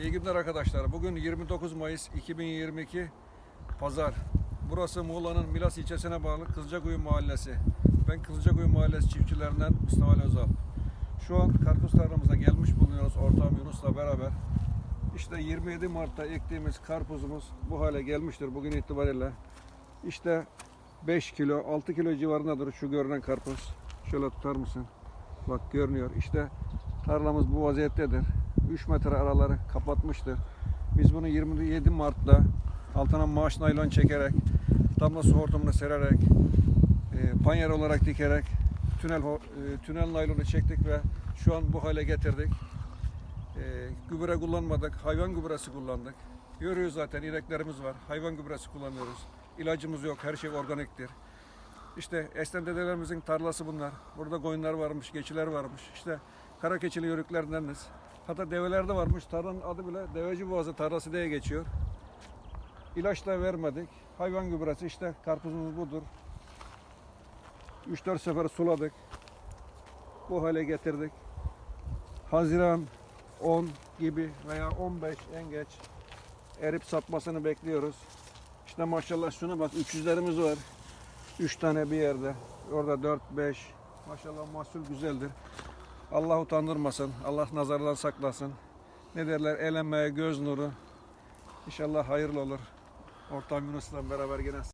İyi günler arkadaşlar. Bugün 29 Mayıs 2022 Pazar. Burası Muğla'nın Milas ilçesine bağlı Kızılcakuyu Mahallesi. Ben Kızılcakuyu Mahallesi çiftçilerinden Mustafa Ali Özal. Şu an karpuz tarlamıza gelmiş bulunuyoruz ortağım Yunus'la beraber. İşte 27 Mart'ta ektiğimiz karpuzumuz bu hale gelmiştir bugün itibariyle. İşte 5 kilo, 6 kilo civarındadır şu görünen karpuz. Şöyle tutar mısın? Bak görünüyor. İşte tarlamız bu vaziyettedir. 3 metre araları kapatmıştır. Biz bunu 27 Mart'ta altına maaş naylon çekerek, damla su hortumunu sererek, e, panyer olarak dikerek tünel e, tünel naylonu çektik ve şu an bu hale getirdik. E, gübre kullanmadık, hayvan gübresi kullandık. Görüyoruz zaten ineklerimiz var, hayvan gübresi kullanıyoruz. İlacımız yok, her şey organiktir. İşte Esnem dedelerimizin tarlası bunlar. Burada koyunlar varmış, keçiler varmış. İşte kara keçili yörüklerindeniz. Hatta develer de varmış. Tarlanın adı bile Deveci Boğazı tarlası diye geçiyor. İlaç da vermedik. Hayvan gübresi işte karpuzumuz budur. 3-4 sefer suladık. Bu hale getirdik. Haziran 10 gibi veya 15 en geç erip satmasını bekliyoruz. İşte maşallah şuna bak 300'lerimiz var. 3 tane bir yerde. Orada 4 5. Maşallah mahsul güzeldir. Allah utandırmasın. Allah nazardan saklasın. Ne derler? Eğlenmeye göz nuru. İnşallah hayırlı olur. Ortam Yunus'la beraber yine